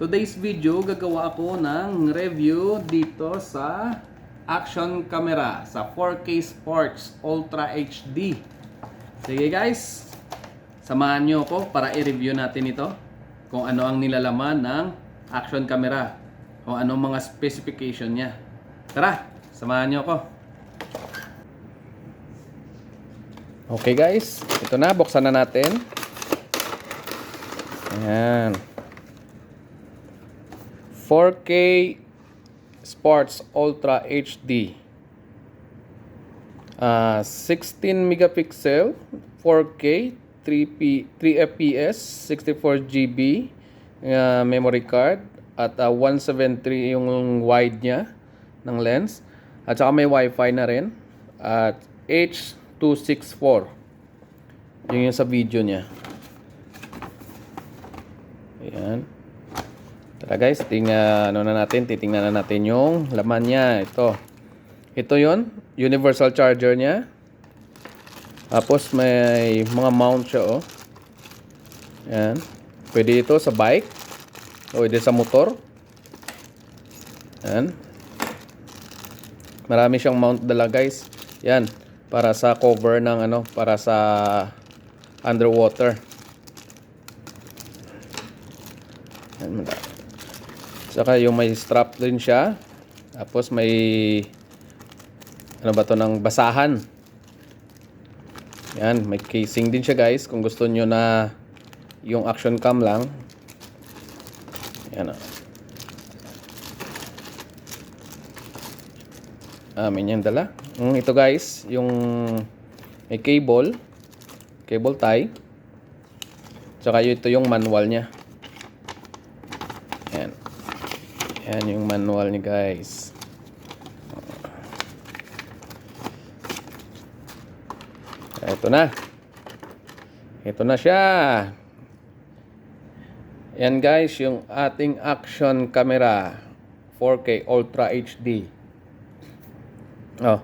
Today's video, gagawa ako ng review dito sa action camera sa 4K Sports Ultra HD. Sige guys, samahan nyo ako para i-review natin ito. Kung ano ang nilalaman ng action camera. Kung anong mga specification niya. Tara, samahan nyo ako. Okay guys, ito na, buksan na natin. Ayan. 4K Sports Ultra HD. Ah, 16 megapixel, 4K, 3P, 3 FPS, 64 GB ah, memory card at ah, 173 yung wide niya ng lens. At saka may Wi-Fi na rin at H264. Yun yung sa video niya. Ayan. Tara guys, tingnan ano na natin, titingnan na natin yung laman niya. Ito. Ito 'yon, universal charger niya. Tapos may mga mount siya oh. Ayan. Pwede ito sa bike. O pwede sa motor. Ayan. Marami siyang mount dala guys. Yan. Para sa cover ng ano, para sa underwater. Ayan, mala- Saka yung may strap din siya. Tapos may ano ba to ng basahan. Yan, may casing din siya guys. Kung gusto nyo na yung action cam lang. Yan o. Ah, may niyang dala. Mm, ito guys, yung may cable. Cable tie. Tsaka ito yung manual niya. Yan. Yan yung manual niya guys. Ito na. Ito na siya. Yan guys, yung ating action camera. 4K Ultra HD. Oh.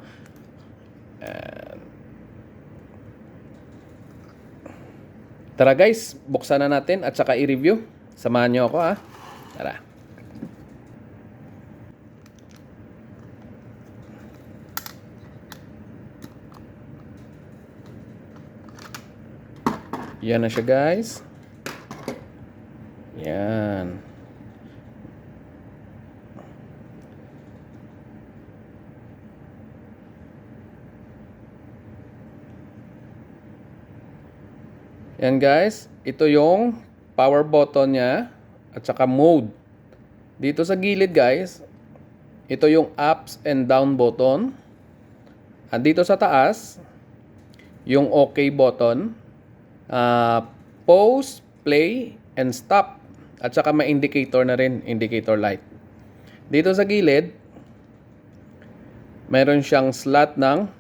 Ayan. Tara guys, buksan na natin at saka i-review. Samahan nyo ako ha. Tara. Yan na siya guys. Yan. Yan guys, ito yung power button niya at saka mode. Dito sa gilid guys, ito yung ups and down button. At dito sa taas, yung OK button. Uh, pause, play, and stop. At saka may indicator na rin, indicator light. Dito sa gilid, meron siyang slot ng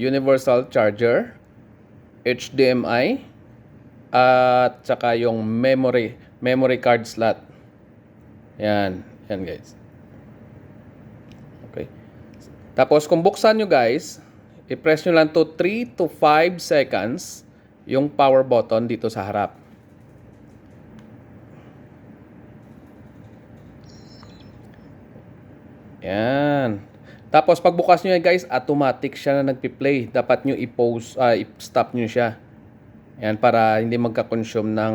universal charger, HDMI, at saka yung memory, memory card slot. Yan, yan guys. Okay. Tapos kung buksan nyo guys, i-press nyo lang to 3 to 5 seconds yung power button dito sa harap. Yan. Tapos pagbukas nyo yan guys, automatic siya na nagpi-play. Dapat nyo i-pause, ah, i-stop nyo siya. Yan para hindi magka-consume ng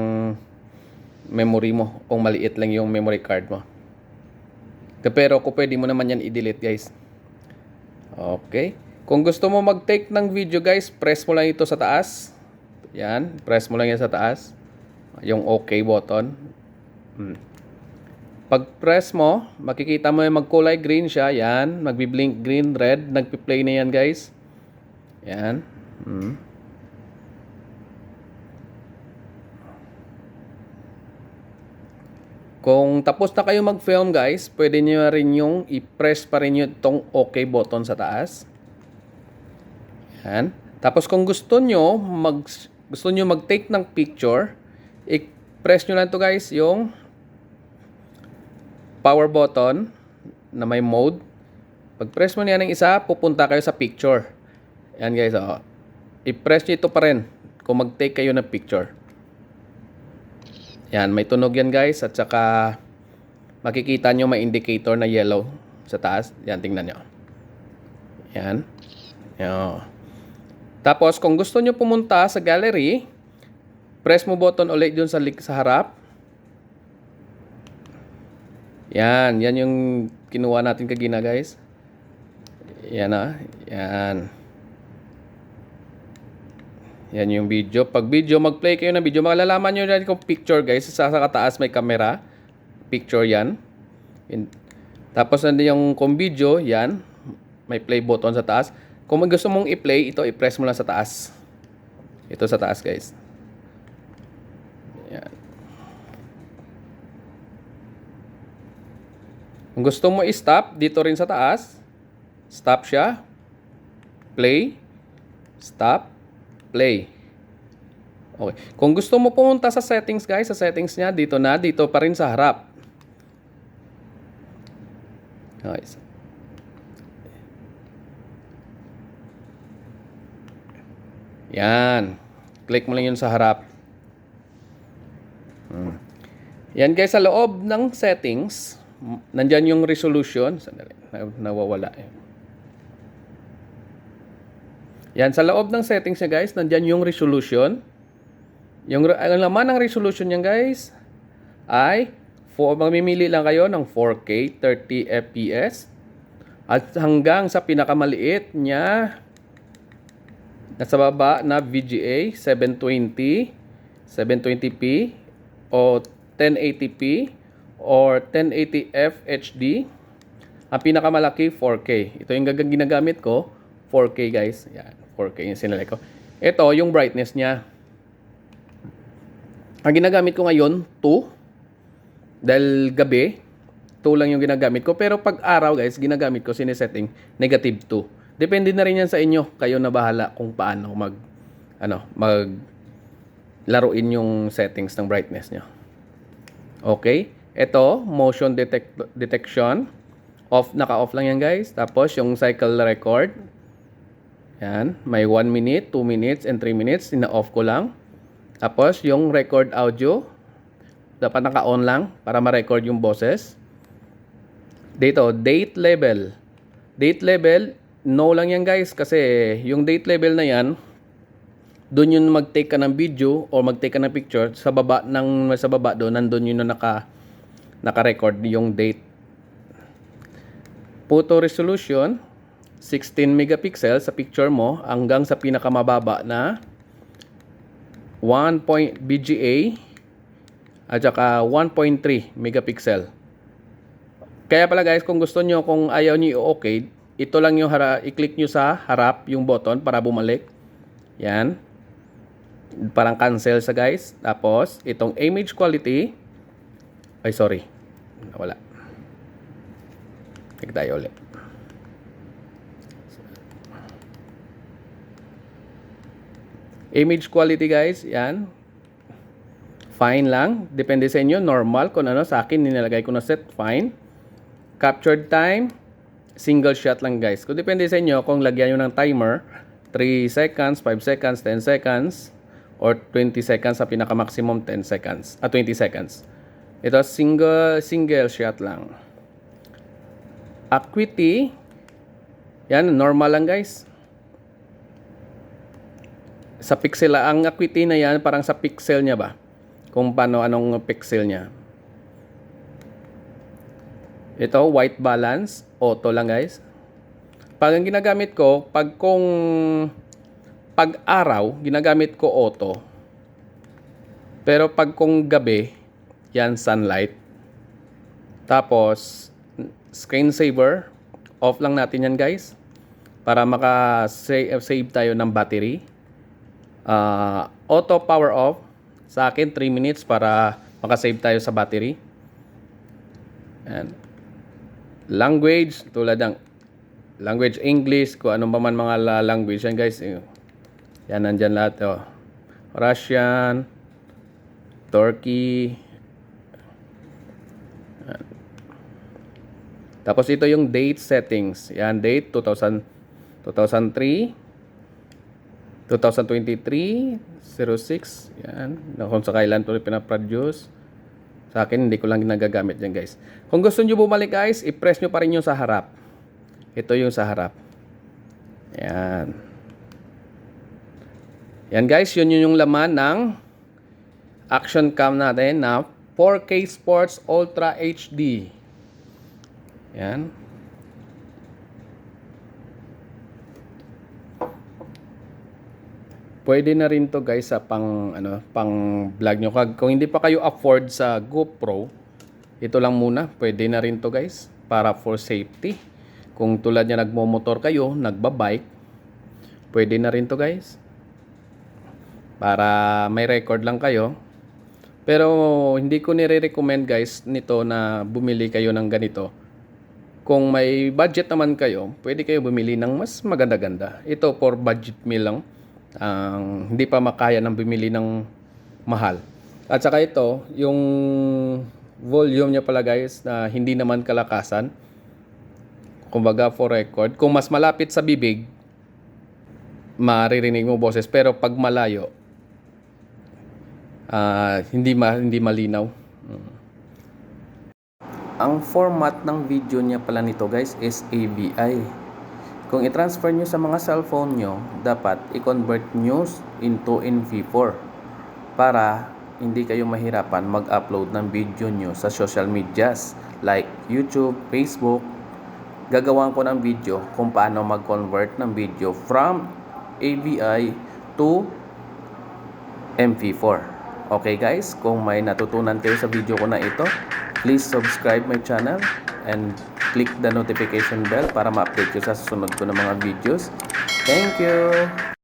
memory mo kung maliit lang yung memory card mo. Pero kung pwede mo naman yan i-delete guys. Okay. Kung gusto mo mag-take ng video guys, press mo lang ito sa taas. Yan, press mo lang yan sa taas. Yung OK button. Hmm. Pag press mo, makikita mo yung magkulay green siya. Yan, magbi-blink green, red. Nagpi-play na yan guys. Yan. Hmm. Kung tapos na kayo mag-film guys, pwede nyo rin yung i-press pa rin yung itong OK button sa taas. Yan. Tapos kung gusto nyo mag gusto nyo mag-take ng picture, i-press nyo lang to guys yung power button na may mode. Pag press mo niya ng isa, pupunta kayo sa picture. Yan guys, oh. I-press nyo ito pa rin kung mag-take kayo ng picture. Yan, may tunog yan guys at saka makikita nyo may indicator na yellow sa taas. Yan, tingnan nyo. Yan. Yan. Tapos, kung gusto nyo pumunta sa gallery, press mo button ulit dun sa, lik- sa harap. Yan, yan yung kinuha natin kagina guys. Yan ah, yan. Yan yung video. Pag video, mag-play kayo ng video. Malalaman nyo na kung picture guys. Sa, sa kataas may camera. Picture yan. In- Tapos nandiyan yung kung video, yan. May play button sa taas. Kung may gusto mong i-play, ito i-press mo lang sa taas. Ito sa taas guys. Yan. Kung gusto mo i-stop, dito rin sa taas. Stop siya. Play. Stop. Play. Okay. Kung gusto mo pumunta sa settings guys, sa settings niya, dito na, dito pa rin sa harap. Okay. Yan. Click mo lang yun sa harap. Hmm. Yan guys, sa loob ng settings, nandyan yung resolution. Sandali, na- nawawala. Yan, sa loob ng settings niya guys, nandyan yung resolution. Yung ang laman ng resolution niya guys ay for, mamimili lang kayo ng 4K 30 FPS at hanggang sa pinakamaliit niya nasa baba na VGA 720, 720p o 1080p or 1080f HD. Ang pinakamalaki 4K. Ito yung ginagamit ko, 4K guys. Yan, 4K yung sinalay ko. Ito yung brightness niya. Ang ginagamit ko ngayon, 2. Dahil gabi, 2 lang yung ginagamit ko. Pero pag araw guys, ginagamit ko sinisetting negative 2. Depende na rin yan sa inyo. Kayo na bahala kung paano mag ano, mag laruin yung settings ng brightness nyo. Okay? Ito, motion detect detection. Off, naka-off lang yan guys. Tapos yung cycle record. Yan. May 1 minute, 2 minutes, and 3 minutes. Sina-off ko lang. Tapos yung record audio. Dapat naka-on lang para ma-record yung boses. Dito, date level. Date level, no lang yan guys. Kasi yung date level na yan, doon yun mag-take ka ng video or mag-take ka ng picture sa baba ng sa baba doon nandoon yun na naka naka-record yung date. Photo resolution 16 megapixel sa picture mo hanggang sa pinakamababa na 1 point BGA at saka 1.3 megapixel. Kaya pala guys, kung gusto nyo, kung ayaw nyo i-okay, ito lang yung hara, i-click nyo sa harap yung button para bumalik. Yan parang cancel sa guys. Tapos, itong image quality, ay sorry, wala. Click tayo ulit. Image quality guys, yan. Fine lang. Depende sa inyo, normal. Kung ano, sa akin, nilalagay ko na set, fine. Captured time, single shot lang guys. Kung depende sa inyo, kung lagyan nyo ng timer, 3 seconds, 5 seconds, 10 seconds, or 20 seconds sa pinaka maximum 10 seconds at 20 seconds. Ito single single shot lang. Acuity yan normal lang guys. Sa pixel ang acuity na yan parang sa pixel niya ba? Kung paano anong pixel niya. Ito white balance, auto lang guys. Pag ang ginagamit ko, pag kung pag araw, ginagamit ko auto. Pero pag kung gabi, yan sunlight. Tapos, screensaver, off lang natin yan guys. Para maka-save tayo ng battery. Uh, auto power off. Sa akin, 3 minutes para makasave tayo sa battery. Yan. Language, tulad ng language English, kung anong pa man mga la- language yan guys. eh, yan, nandyan lahat. Oh. Russian, Turkey. Tapos ito yung date settings. Yan, date 2000, 2003, 2023, 06. Yan, na kung sa kailan ito pinaproduce. Sa akin, hindi ko lang nagagamit yan guys. Kung gusto nyo bumalik guys, i-press nyo pa rin yung sa harap. Ito yung sa harap. Yan. Yan guys, yun yun yung laman ng action cam natin na 4K Sports Ultra HD. Yan. Pwede na rin to guys sa pang ano, pang vlog nyo. Kung hindi pa kayo afford sa GoPro, ito lang muna. Pwede na rin to guys para for safety. Kung tulad niya nagmo-motor kayo, nagbabike, pwede na rin to guys. Para may record lang kayo. Pero hindi ko nire-recommend guys nito na bumili kayo ng ganito. Kung may budget naman kayo, pwede kayo bumili ng mas maganda-ganda. Ito for budget meal lang. Ang hindi pa makaya ng bumili ng mahal. At saka ito, yung volume niya pala guys na hindi naman kalakasan. Kumbaga for record, kung mas malapit sa bibig, maririnig mo boses pero pag malayo, ah, hindi ma hindi malinaw. Ang format ng video niya pala nito guys is AVI. Kung i-transfer nyo sa mga cellphone nyo, dapat i-convert nyo into MP4 para hindi kayo mahirapan mag-upload ng video nyo sa social medias like YouTube, Facebook. Gagawan ko ng video kung paano mag-convert ng video from AVI to MP4. Okay guys, kung may natutunan kayo sa video ko na ito, please subscribe my channel and click the notification bell para ma-update ko sa susunod ko ng mga videos. Thank you!